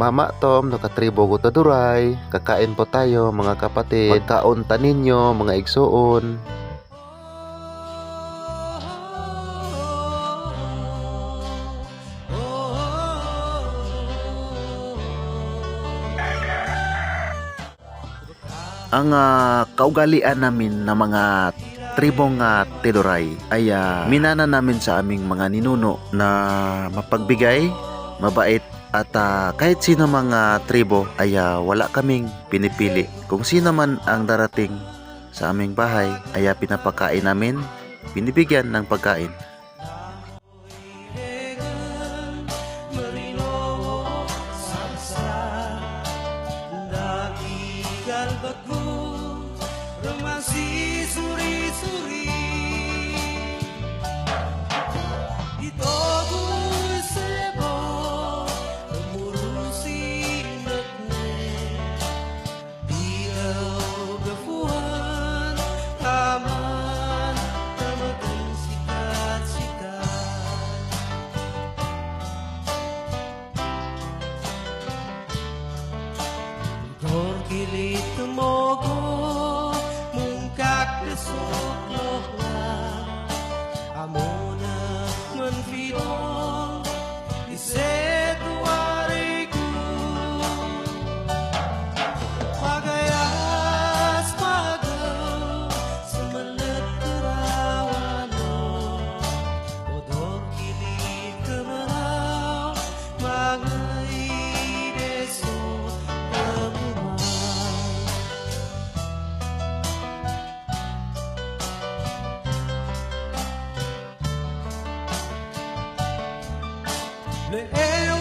Mama Tom, nakatribo ko ta duray. Kakain po tayo mga kapatid. Pagkaon ta ninyo, mga igsuon. Ang ah, kaugalian namin na mga tribong uh, Tiduray ay ah, minana namin sa aming mga ninuno na mapagbigay, mabait at ah, kahit sino mga tribo ay ah, wala kaming pinipili. Kung sino man ang darating sa aming bahay ay ah, pinapakain namin, binibigyan ng pagkain. Nilito mo ko mungkat na suklo Amor. Né? Eu